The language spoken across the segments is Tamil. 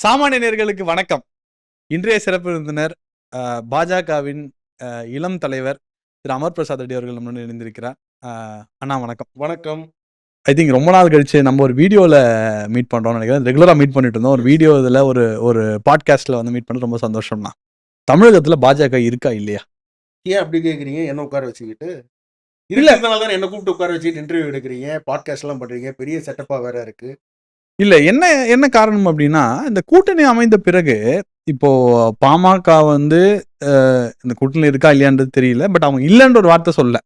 சாமானிய நேயர்களுக்கு வணக்கம். இன்றைய சிறப்பு விருந்தினர் பாஜகவின் இளம் தலைவர் திரு அமர் பிரசாத் ரெட்டி அவர்கள் நம்மளுடன் இணைந்திருக்கிறார். அண்ணா வணக்கம். வணக்கம். ஐ திங்க் ரொம்ப நாள் கழிச்சு நம்ம ஒரு வீடியோவில் மீட் பண்ணுறோம்னு நினைக்கிறேன். ரெகுலராக மீட் பண்ணிட்டு இருந்தோம். ஒரு வீடியோ இதில் ஒரு ஒரு பாட்காஸ்ட்டில் வந்து மீட் பண்ண ரொம்ப சந்தோஷம்ண்ணா. தமிழகத்தில் பாஜக இருக்கா இல்லையா? ஏன் அப்படி கேக்குறீங்க? என்ன உட்கார வச்சுக்கிட்டு? இல்ல. தான் என்ன கூப்பிட்டு உட்கார வச்சுக்கிட்டு இன்டர்வியூ எடுக்கிறீங்க? பாட்காஸ்ட் எல்லாம் பண்றீங்க. பெரிய செட்டப்பா வேற இருக்கு. இல்ல என்ன என்ன காரணம் அப்படின்னா இந்த கூட்டணி அமைந்த பிறகு இப்போ பாமக வந்து அஹ், இந்த கூட்டணி இருக்கா இல்லையான்றது தெரியல பட் அவங்க இல்லைன்ற ஒரு வார்த்தை சொல்ல.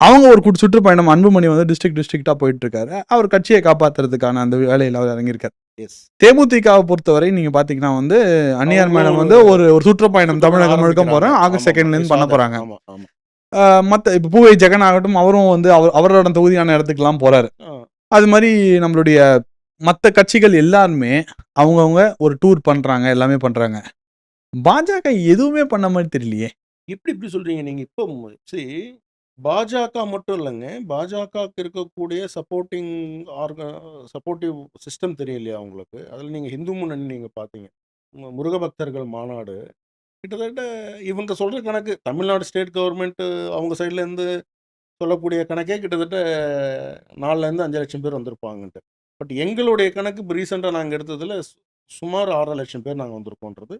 அவங்க ஒரு கூட்டு சுற்றுப்பயணம் அன்புமணி வந்து டிஸ்ட்ரிக்ட் டிஸ்ட்ரிக்டா போயிட்டு இருக்காரு அவர் கட்சியை காப்பாத்துறதுக்கான அந்த வேலையில் அவர் இறங்கியிருக்காரு. எஸ் தேமுதிகவை பொறுத்தவரை நீங்க பாத்தீங்கன்னா வந்து அவங்க மேடம் வந்து ஒரு ஒரு சுற்றுப்பயணம் தமிழகம் முழுக்க போறோம் ஆகஸ்ட் செகண்ட்ல இருந்து பண்ண போறாங்க. ஆமா ஆமா அஹ், மத்த இப்போ பூவை ஜெகன் ஆகட்டும் அவரும் வந்து அவர் அவரோட தொகுதியான இடத்துக்குலாம் போறாரு. ஆ, அது மாதிரி நம்மளுடைய மற்ற கட்சிகள் எல்லாருமே அவங்கவுங்க ஒரு டூர் பண்ணுறாங்க எல்லாமே பண்ணுறாங்க பாஜக எதுவுமே பண்ண மாதிரி தெரியலையே. எப்படி இப்படி சொல்கிறீங்க நீங்கள் இப்போ சரி பாஜக மட்டும் இல்லைங்க. பாஜகவுக்கு இருக்கக்கூடிய சப்போர்ட்டிங் ஆர்க சப்போர்ட்டிவ் சிஸ்டம் தெரியலையா அவங்களுக்கு அதில் நீங்கள் ஹிந்து முன்னணி நீங்கள் பார்த்தீங்க. முருக பக்தர்கள் மாநாடு. கிட்டத்தட்ட இவங்க சொல்கிற கணக்கு தமிழ்நாடு ஸ்டேட் கவர்மெண்ட்டு அவங்க சைட்லேருந்து சொல்லக்கூடிய கணக்கே கிட்டத்தட்ட நாலுலேருந்து அஞ்சு லட்சம் பேர் வந்திருப்பாங்கன்ட்டு. பட் எங்களுடைய கணக்கு இப்போ ரீசெண்டாக நாங்கள் எடுத்ததில் சு- சுமார் ஆறரை லட்சம் பேர் நாங்கள் வந்திருக்கோன்றது.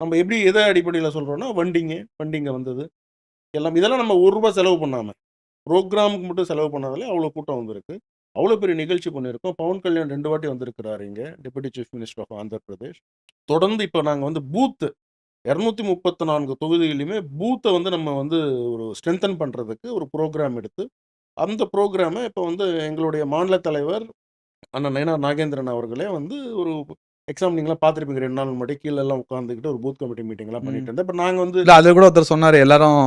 நம்ம எப்படி எதை அடிப்படையில் சொல்கிறோன்னா வண்டிங்க வண்டிங்க வந்தது. எல்லாம் இதெல்லாம் நம்ம ஒரு ரூபா செலவு பண்ணாமல் ப்ரோக்ராமுக்கு மட்டும் செலவு பண்ணாதாலே அவ்வளோ கூட்டம் வந்திருக்கு. அவ்வளோ பெரிய நிகழ்ச்சி பண்ணியிருக்கோம். பவன் கல்யாண் ரெண்டு வாட்டி வந்திருக்கிறாரு இங்கே deputy chief minister of Andhra Pradesh தொடர்ந்து இப்போ நாங்கள் வந்து பூத்து இரநூத்தி முப்பத்தி நான்கு தொகுதியிலையுமே பூத்தை வந்து நம்ம வந்து ஒரு ஸ்ட்ரென்தன் பண்ணுறதுக்கு ஒரு ப்ரோக்ராம் எடுத்து அந்த ப்ரோக்ராமை இப்போ வந்து எங்களுடைய மாநில தலைவர் அண்ணன் நயனார் நாகேந்திரன் அவர்களே வந்து ஒரு எக்ஸாம் நீங்களாம் பார்த்துருப்பீங்க ரெண்டு நாள் முன்னாடி. கீழே எல்லாம் உட்காந்துக்கிட்டு ஒரு பூத் கமிட்டி மீட்டிங்லாம் பண்ணிட்டு இருந்தேன். இப்போ நாங்கள் வந்து இல்ல அது கூட ஒருத்தர் சொன்னாரு எல்லாரும்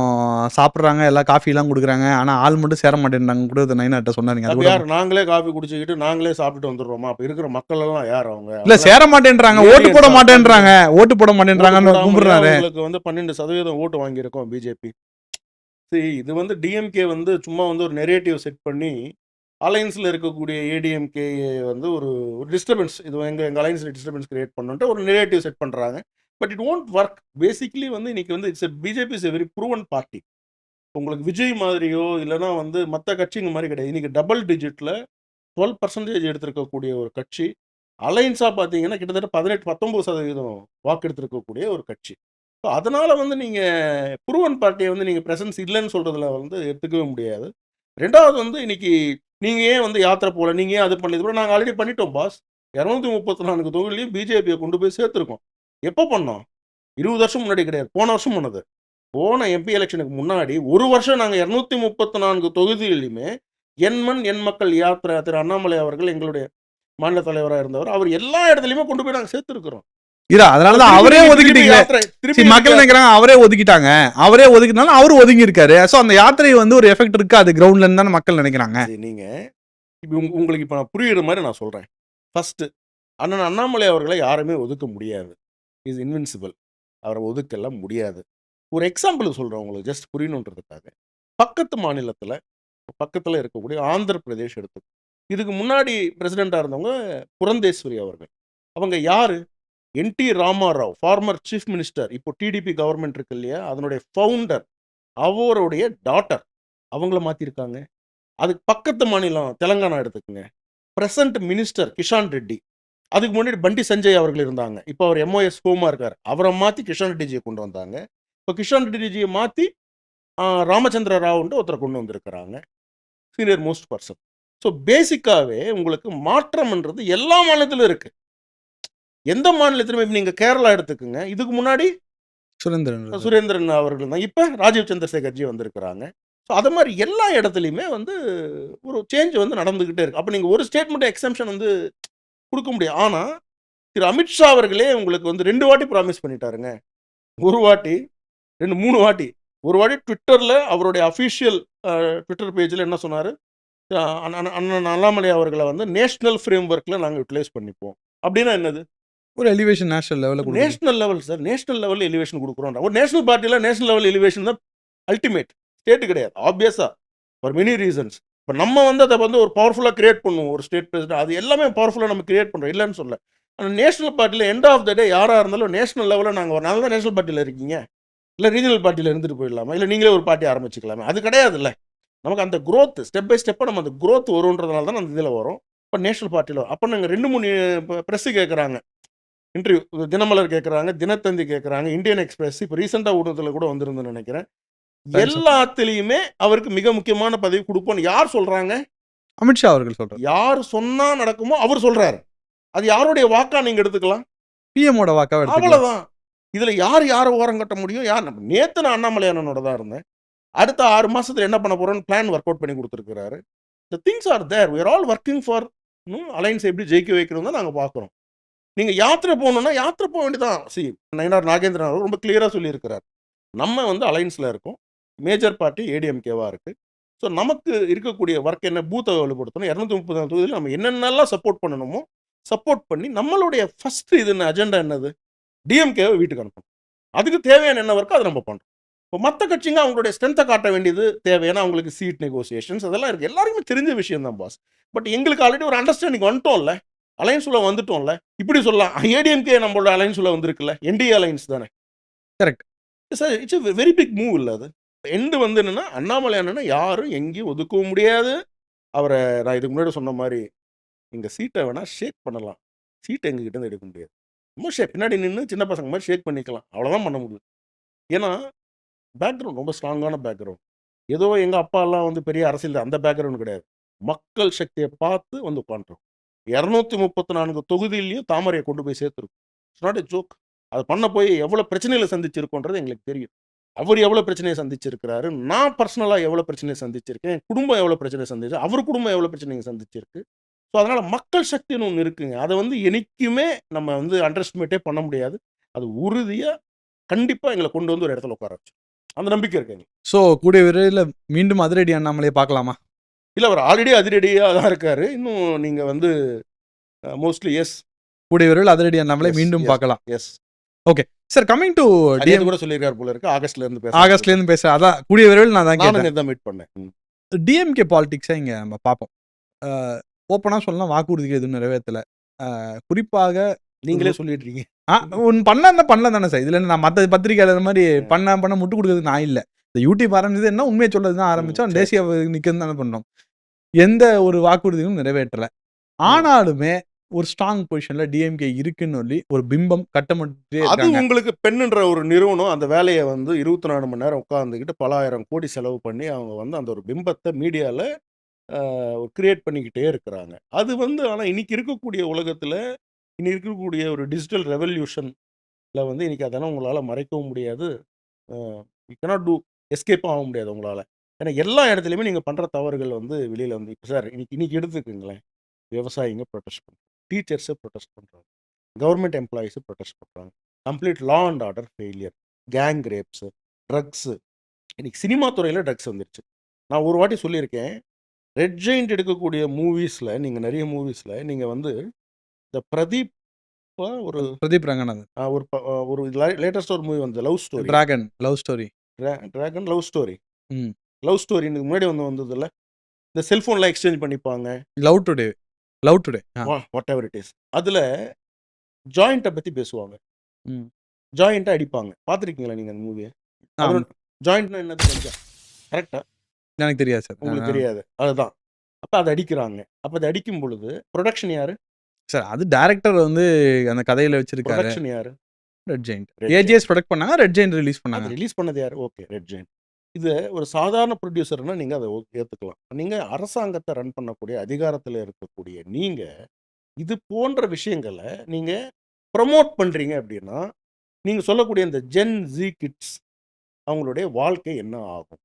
சாப்பிடுறாங்க எல்லாம் காஃபி எல்லாம் கொடுக்குறாங்க. ஆனா ஆள் மட்டும் சேர மாட்டேன்றாங்க கூட நைனாட்ட சொன்னாருங்க. அது யார்? நாங்களே காஃபி குடிச்சுக்கிட்டு நாங்களே சாப்பிட்டுட்டு வந்துடுறோமா? அப்ப இருக்கிற மக்கள் எல்லாம் யார் அவங்க? இல்ல சேர மாட்டேன்றாங்க. ஓட்டு போட மாட்டேன்றாங்க. ஓட்டு போட மாட்டேன்றாங்கன்னு கும்பிடுறாரு. அவங்களுக்கு வந்து பன்னெண்டு சதவீதம் ஓட்டு வாங்கியிருக்கோம் பிஜேபி சரி இது வந்து டிஎம்கே வந்து சும்மா வந்து ஒரு நெரேட்டிவ் செட் பண்ணி அலைன்ஸில் இருக்கக்கூடிய ஏடிஎம்கே வந்து ஒரு ஒரு டிஸ்டர்பன்ஸ் இது எங்கள் எங்கள் அலைன்ஸில் டிஸ்டர்பன்ஸ் கிரியேட் பண்ணுன்ட்டு ஒரு நெரேட்டிவ் செட் பண்ணுறாங்க but it won't work basically வந்து இன்னைக்கு வந்து it's BJP is a very proven party உங்களுக்கு விஜய் மாதிரியோ இல்லைன்னா வந்து மற்ற கட்சிங்க மாதிரி கிடையாது. இன்னைக்கு டபுள் டிஜிட்டில் டுவெல் பர்சன்டேஜ் எடுத்திருக்கக்கூடிய ஒரு கட்சி அலைன்ஸாக பார்த்தீங்கன்னா கிட்டத்தட்ட பதினெட்டு பத்தொம்பது சதவீதம் வாக்கு எடுத்திருக்கக்கூடிய ஒரு கட்சி. ஸோ அதனால் வந்து நீங்கள் ப்ரூவன் பார்ட்டியை வந்து நீங்கள் ப்ரெசன்ஸ் இல்லைன்னு சொல்கிறதுல வந்து எடுத்துக்கவே முடியாது. ரெண்டாவது வந்து இன்னைக்கு நீங்கள் ஏன் வந்து யாத்திரை போகல? நீங்கள் ஏன் அது பண்ணல? கூட நாங்கள் ஆல்ரெடி பண்ணிட்டோம் பாஸ் இரநூத்தி முப்பத்தி நான்கு தொகுதியிலையும் பிஜேபியை கொண்டு போய் சேர்த்துருக்கோம். எப்போ பண்ணோம்? இருபது வருஷம் முன்னாடி கிடையாது. போன வருஷம் பண்ணது. போன எம்பி எலெக்ஷனுக்கு முன்னாடி ஒரு வருஷம் நாங்கள் இரநூத்தி முப்பத்தி நான்கு தொகுதியிலையுமே என் மண் என் மக்கள் யாத்திரை திரு அண்ணாமலை அவர்கள் எங்களுடைய மாநில தலைவராக இருந்தவர் அவர் எல்லா இடத்துலையுமே கொண்டு போய் நாங்கள் சேர்த்துருக்குறோம். இல்ல அதனாலதான் அவரே ஒதுக்கிட்டீங்களே. சரி மக்கள் நினைக்கிறாங்க அவரே ஒதுக்கிட்டாங்க. அவரே ஒதுக்கினாலும் அவரு ஒதுங்கி இருக்காரு சோ அந்த யாத்திரை வந்து ஒரு எஃபெக்ட் இருக்கு? அது கிரவுண்ட்ல இருந்து தானே மக்கள் நினைக்கிறாங்க. நீங்க உங்களுக்கு இப்போ நான் புரியுற மாதிரி நான் சொல்றேன். ஃபர்ஸ்ட் அண்ணன் அண்ணாமலை அவர்களை யாருமே ஒதுக்க முடியாது. இஸ் இன்வின்சிபிள் அவரை ஒதுக்கலாம் முடியாது. ஒரு எக்ஸாம்பிள் சொல்றேன் உங்களுக்கு ஜஸ்ட் புரியணுன்றதுக்காக. பக்கத்து மாநிலத்துல பக்கத்துல இருக்கக்கூடிய ஆந்திர பிரதேஷ் எடுத்து இதுக்கு முன்னாடி பிரசிடெண்டா இருந்தவங்க புரந்தேஸ்வரி அவர்கள். அவங்க யாரு? N T Ramarao former chief minister இப்போ டிடிபி கவர்மெண்ட் இருக்கு இல்லையா? அதனுடைய ஃபவுண்டர் அவருடைய டாட்டர் அவங்கள மாத்திருக்காங்க. அதுக்கு பக்கத்து மாநிலம் தெலங்கானா எடுத்துக்கோங்க. பிரசன்ட் மினிஸ்டர் கிஷான் ரெட்டி அதுக்கு முன்னாடி பண்டி சஞ்சய் அவர்கள் இருந்தாங்க. இப்போ அவர் எம்ஓஎஸ் ஹோமா இருக்கார். அவரை மாற்றி கிஷான் ரெட்டிஜியை கொண்டு வந்தாங்க. இப்போ கிஷான் ரெட்டிஜியை மாற்றி ராமச்சந்திர ராவ்ன்ட்டு ஒருத்தரை கொண்டு வந்திருக்கிறாங்க. சீனியர் மோஸ்ட் பர்சன் ஸோ பேசிக்காகவே உங்களுக்கு மாற்றம்ன்றது எல்லா மாநிலத்திலும் இருக்கு. எந்த மாநிலத்திலுமே இப்போ நீங்கள் கேரளா எடுத்துக்கோங்க. இதுக்கு முன்னாடி சுரேந்திரன் சுரேந்திரன் அவர்கள் தான். இப்போ ராஜீவ் சந்திரசேகர்ஜி வந்திருக்கிறாங்க. ஸோ அது மாதிரி எல்லா இடத்துலையுமே வந்து ஒரு சேஞ்ச் வந்து நடந்துக்கிட்டே இருக்கு. அப்போ நீங்கள் ஒரு ஸ்டேட்மெண்ட் எக்ஸம்ஷன் வந்து கொடுக்க முடியும் ஆனால் திரு அமித்ஷா அவர்களே உங்களுக்கு வந்து ரெண்டு வாட்டி ப்ராமிஸ் பண்ணிட்டாருங்க. ஒரு வாட்டி ரெண்டு மூணு வாட்டி. ஒரு வாட்டி ட்விட்டரில் அவருடைய அஃபிஷியல் ட்விட்டர் பேஜில் என்ன சொன்னார்? அண்ணன் அண்ணாமலை அவர்களை வந்து நேஷனல் ஃப்ரேம் ஒர்க்கில் நாங்கள் யூட்டிலைஸ் பண்ணிப்போம். அப்படின்னா என்னது? ஒரு எலிவேஷன் நேஷனல் லெவலில் national level sir national level elevation கொடுக்குறோம் ஒரு நேஷனல் பார்ட்டியில் நேஷனல் லெவல் எலிவேஷன் தான் அல்டிமேட் ஸ்டேட்டு கிடையாது. ஆப்வியஸாக ஃபார் மெனி ரீசன்ஸ் இப்போ நம்ம வந்து அதை வந்து ஒரு பவர்ஃபுல்லாக கிரியேட் பண்ணுவோம். ஒரு ஸ்டேட் பிரசிடென்ட் அது எல்லாமே பவர்ஃபுல்லாக நம்ம கிரியேட் பண்ணுறோம் இல்லைன்னு சொல்ல நேஷனல் பார்ட்டியில் எண்ட் ஆஃப் த டே யாராக இருந்தாலும் நேஷனல் லெவலில் நாங்கள் ஒரு தான் நேஷனல் பார்ட்டியில் இருக்கீங்க. இல்லை ரீஜனல் பார்ட்டியில் இருந்துட்டு போயிடலாமா? இல்லை நீங்களே ஒரு பார்ட்டி ஆரம்பிச்சுக்கலாமா? அது கிடையாதுல்ல. நமக்கு அந்த க்ரோத் ஸ்டெப் பை ஸ்டெப்பாக நம்ம அந்த க்ரோத் வருன்றதுனால தான் அந்த இதில் வரும். இப்போ நேஷனல் பார்ட்டியில் அப்போ நாங்கள் ரெண்டு மூணு ப்ரெஸ்ஸு கேட்குறாங்க இன்டர்வியூ தினமலர் கேட்குறாங்க தினத்தந்தி கேட்குறாங்க இந்தியன் எக்ஸ்பிரஸ். இப்போ ரீசெண்டாக ஊடகத்தில் கூட வந்திருந்தேன்னு நினைக்கிறேன். எல்லாத்துலேயுமே அவருக்கு மிக முக்கியமான பதவி கொடுப்போம்னு யார் சொல்கிறாங்க அமித்ஷா அவர்கள் சொல்றாரு. யார் சொன்னா நடக்குமோ அவர் சொல்றாரு. அது யாருடைய வாக்கா நீங்க எடுத்துக்கலாம்? பிஎமோட எடுத்துக்கலாம். அவ்வளவுதான். இதுல யார் யாரை ஓரம் கட்ட முடியும்? யார் நேத்து நான் அண்ணாமலை அண்ணனோட தான் இருந்தேன். அடுத்த ஆறு மாசத்துல என்ன பண்ண போறோம்னு பிளான் ஒர்க் அவுட் பண்ணி கொடுத்துருக்காரு the things are there we are all working for alliance எப்படி ஜெயிக்க வைக்கிறோம் தான் நாங்க பார்க்குறோம் நீங்க யாத்திரை போகணும்னா யாத்திரை போக வேண்டியதான் சி நயனார் நாகேந்திரன் அவர் ரொம்ப கிளியரா சொல்லியிருக்கிறார். நம்ம வந்து அலைன்ஸ்ல இருக்கோம். மேஜர் பார்ட்டி ஏடிஎம்கேவா இருக்கு. ஸோ நமக்கு இருக்கக்கூடிய ஒர்க் என்ன? பூத்தை வலுப்படுத்தணும். இரநூத்தி முப்பது தொகுதியில் நம்ம என்னென்னலாம் சப்போர்ட் பண்ணணுமோ சப்போர்ட் பண்ணி நம்மளுடைய ஃபர்ஸ்ட் இது என்ன? அஜெண்டா என்னது? டிஎம்கேவை வீட்டுக்கு அனுப்பணும். அதுக்கு தேவையான என்ன ஒர்க்கோ அதை நம்ம பண்ணுறோம் இப்போ மற்ற கட்சிங்க அவங்களுடைய ஸ்ட்ரென்த்தை காட்ட வேண்டியது தேவையான அவங்களுக்கு சீட் நெகோசியேஷன்ஸ் அதெல்லாம் இருக்குது எல்லாருக்குமே தெரிஞ்ச விஷயம் தான் பாஸ் பட் எங்களுக்கு ஆல்ரெடி ஒரு அண்டர்ஸ்டாண்டிங் வந்துட்டோம்ல. அலைன்ஸ் உள்ள வந்துட்டோம்ல. இப்படி சொல்லலாம். ஏடிஎம்கே நம்மளோட அலைன்ஸ் உள்ள வந்திருக்குல்ல. என்டிஏ அலைன்ஸ் தானே. Correct. Sir it's very big move இல்லை அது. எண்டு வந்து என்னன்னா அண்ணாமலை அண்ணனை யாரும் எங்கேயும் ஒதுக்கவும் முடியாது. அவரை நான் இதுக்கு முன்னாடி சொன்ன மாதிரி இங்கே சீட்டை வேணால் ஷேக் பண்ணலாம். சீட்டை எங்ககிட்ட இருந்து எடுக்க முடியாது. ரொம்ப ஷேக் பின்னாடி நின்று சின்ன பசங்க மாதிரி ஷேக் பண்ணிக்கலாம். அவ்வளோதான் பண்ண முடியும். ஏன்னா பேக்ரவுண்ட் ரொம்ப ஸ்ட்ராங்கான பேக்ரவுண்ட் ஏதோ எங்கள் அப்பா எல்லாம் வந்து பெரிய அரசியல் அந்த பேக்ரவுண்ட் கிடையாது. மக்கள் சக்தியை பார்த்து வந்து உட்காந்துரும் இரநூத்தி முப்பத்தி நான்கு தொகுதியிலையும் தாமரையை கொண்டு போய் சேர்த்துருக்கும். இட்ஸ் நாட் எ ஜோக் அது பண்ண போய் எவ்வளோ பிரச்சனைகளை சந்திச்சிருக்கோன்றது எங்களுக்கு தெரியும். அவர் எவ்வளோ பிரச்சனையை சந்திச்சிருக்கிறாரு? நான் பர்சனலாக எவ்வளோ பிரச்சனையை சந்திச்சிருக்கேன்? என் குடும்பம் எவ்வளோ பிரச்சனையை சந்திச்சு அவர் குடும்பம் எவ்வளோ பிரச்சனையை சந்திச்சிருக்கு? ஸோ அதனால் மக்கள் சக்தின்னு ஒன்று இருக்குங்க. அதை வந்து என்னைக்குமே நம்ம வந்து அண்டர்ஸ்டிமேட்டே பண்ண முடியாது. அது உறுதியாக கண்டிப்பாக எங்களை கொண்டு வந்து ஒரு இடத்துல உட்கார வச்சு அந்த நம்பிக்கை இருக்கு ஸோ கூடிய விரைவில் மீண்டும் அதிரடி அண்ணாமலையை பார்க்கலாமா? இல்லை அவர் ஆல்ரெடி அதிரடியாக தான் இருக்காரு. இன்னும் நீங்கள் வந்து மோஸ்ட்லி எஸ் கூடிய விரைவில் அதிரடி அண்ணாமலை Yes, மீண்டும். பார்க்கலாம். Yes sir coming to TM கூட சொல்லியிருக்காரு போல இருக்கு. ஆகஸ்ட்ல இருந்து பேச ஆகஸ்ட்ல இருந்து பேசுறேன் அதான் கூடிய விரைவில் நான் தான் கேட்டேன். தான் மீட் பண்ணேன். டிஎம்கே பாலிடிக்ஸை இங்க நம்ம பார்ப்போம். ஓப்பனாக சொல்லலாம் வாக்குறுதிகள் எதுவும் நிறைவேற்றல. குறிப்பாக நீங்களே சொல்லிட்டு இருக்கீங்க. ஒன்று பண்ணல பண்ணல தானே சார் இதுல நான் மற்ற பத்திரிகையாளர் மாதிரி. பண்ண பண்ண முட்டு கொடுக்கறதுக்கு நான் இல்லை. இந்த யூடியூப் ஆரம்பிச்சது என்ன? உண்மையை சொல்றது தான் ஆரம்பிச்சோம். தேசிய நிற்கிறது தானே பண்ணோம். எந்த ஒரு வாக்குறுதியும் நிறைவேற்றல. ஆனாலுமே ஒரு ஸ்ட்ராங் பொசிஷன்ல டிஎம்கே இருக்குன்னு சொல்லி ஒரு பிம்பம் கட்டமிட்டே அது உங்களுக்கு பெண்ணுன்ற ஒரு நிறுவனம் அந்த வேலையை வந்து இருபத்தி நாலு மணி நேரம் உட்காந்துக்கிட்டு பல ஆயிரம் கோடி செலவு பண்ணி அவங்க வந்து அந்த ஒரு பிம்பத்தை மீடியாவில் கிரியேட் பண்ணிக்கிட்டே இருக்கிறாங்க. அது வந்து ஆனால் இன்னைக்கு இருக்கக்கூடிய உலகத்தில் இன்னைக்கு இருக்கக்கூடிய ஒரு டிஜிட்டல் ரெவல்யூஷனில் வந்து இன்னைக்கு அதெல்லாம் உங்களால் மறைக்கவும் முடியாது. யூ cannot டூ எஸ்கேப் ஆக முடியாது உங்களால். ஏன்னா எல்லா இடத்துலையுமே நீங்கள் பண்ணுற தவறுகள் வந்து வெளியில் வந்து இப்போ சார் இன்னைக்கு இன்னைக்கு எடுத்துக்கோங்களேன். விவசாயிங்க ப்ரொடெஸ்ட் பண்ணுறாங்க டீச்சர்ஸை ப்ரொடெஸ்ட் பண்ணுறாங்க கவர்மெண்ட் எம்ப்ளாயீஸு ப்ரொடெஸ்ட் பண்ணுறாங்க complete law and order failure gang rapes drugs இன்னைக்கு சினிமா துறையில் ட்ரக்ஸ் வந்துருச்சு. நான் ஒரு வாட்டி சொல்லியிருக்கேன். ரெட் ஜெயிண்ட் எடுக்கக்கூடிய மூவிஸில் நீங்கள் நிறைய மூவிஸில் நீங்கள் வந்து இந்த பிரதீப் ஒரு பிரதீப் ரங்கநாதன். ஒரு ஒரு லேட்டஸ்ட் ஒரு மூவி வந்து love story Dragon love story Dragon love story ம். லவ் ஸ்டோரி முன்னாடி வந்து வந்ததில்ல. இந்த செல்ஃபோன்லாம் எக்ஸ்சேஞ்ச் பண்ணிப்பாங்க. Love Today Love Today whatever it is அதில் ஜாயிண்ட்டை பற்றி பேசுவாங்க. ம். ஜாயிண்ட்டை அடிப்பாங்க. பார்த்துருக்கீங்களா நீங்கள் அந்த மூவியை ஜாயிண்ட்னா என்னது கொஞ்சம்? கரெக்டாக எனக்கு தெரியாது சார். உங்களுக்கு தெரியாது. அதுதான். அப்போ அதை அடிக்கிறாங்க. அப்போ அதை அடிக்கும் பொழுது ப்ரொடக்ஷன் யாரு? சார் அது டைரக்டர் வந்து அந்த கதையில வச்சிருக்காரு. ப்ரொடக்ஷன் யாரு? ரெட் Red ஏஜிஎஸ் ப்ரொடக்ட் பண்ணாங்க ரெட் ஜெயிண்ட் ரிலீஸ் பண்ணாங்க. ரிலீஸ் பண்ணது யாரு? ஓகே ரெட் ஜெயின் இது ஒரு சாதாரண ப்ரொடியூசர்னா நீங்கள் அதை ஏற்றுக்கலாம் நீங்கள் அரசாங்கத்தை ரன் பண்ணக்கூடிய அதிகாரத்தில் இருக்கக்கூடிய நீங்கள் இது போன்ற விஷயங்களை நீங்கள் ப்ரமோட் பண்ணுறீங்க அப்படின்னா நீங்கள் சொல்லக்கூடிய இந்த ஜென் ஜி கிட்ஸ் அவங்களுடைய வாழ்க்கை என்ன ஆகும்?